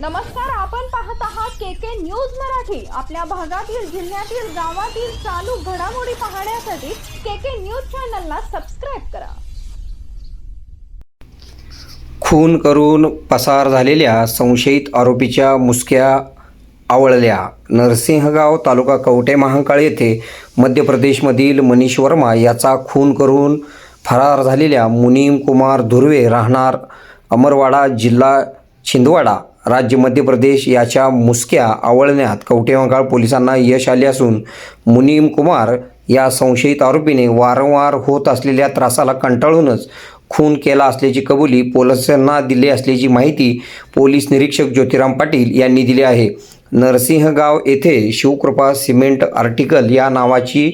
नमस्कार आपण पाहत आहात के के न्यूज मराठी. आपल्या भागातील जिल्ह्यातील गावातील चालू घडामोडी पाहण्यासाठी के के न्यूज चॅनलला सबस्क्राईब करा. खून करून पसार झालेल्या संशयित आरोपीच्या मुसक्या आवळल्या. नरसिंहगाव तालुका कवटे महांकाळ येथे मध्य प्रदेशमधील मनीष वर्मा याचा खून करून फरार झालेल्या मुनीम कुमार धुर्वे राहणार अमरवाडा जिल्हा छिंदवाडा. राज्य मध्य प्रदेश याच्या मुसक्या आवळण्यात कवटेमहांकाळ पोलिसांना यश आले असून मुनीम कुमार या संशयित आरोपीने वारंवार होत असलेल्या त्रासाला कंटाळूनच खून केला असल्याची कबुली पोलिसांना दिली असल्याची माहिती पोलीस निरीक्षक ज्योतिराम पाटील यांनी दिली आहे. नरसिंहगाव येथे शिवकृपा सिमेंट आर्टिकल या नावाची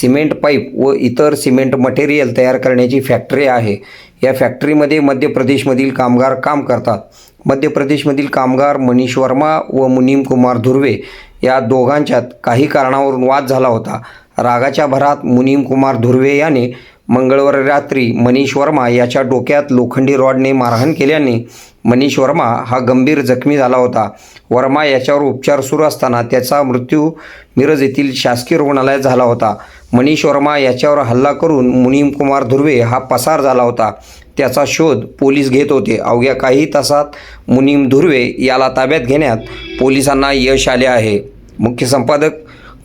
सिमेंट पाईप व इतर सिमेंट मटेरियल तयार करण्याची फॅक्टरी आहे. या फॅक्टरीमध्ये मध्य प्रदेशमधील कामगार काम करतात. मध्य प्रदेशमधील कामगार मनीष वर्मा व मुनीम कुमार धुर्वे या दोघांच्यात काही कारणावरून वाद झाला होता. रागाच्या भरात मुनीम कुमार धुर्वे याने मंगळवारी रात्री मनीष वर्मा याच्या डोक्यात लोखंडी रॉडने मारहाण केल्याने मनीष वर्मा हा गंभीर जखमी झाला होता. वर्मा याच्यावर उपचार सुरू असताना त्याचा मृत्यू मिरज येथील शासकीय रुग्णालयात झाला होता. मनीष वर्मा याच्यावर हल्ला करून मुनीम कुमार धुर्वे हा पसार झाला होता. त्याचा शोध पोलीस घेत होते. अवघ्या काही तासात मुनीम धुर्वे याला ताब्यात घेण्यात पोलिसांना यश आले आहे. मुख्य संपादक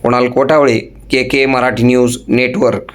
Kunal Kothavale K K Marathi news network.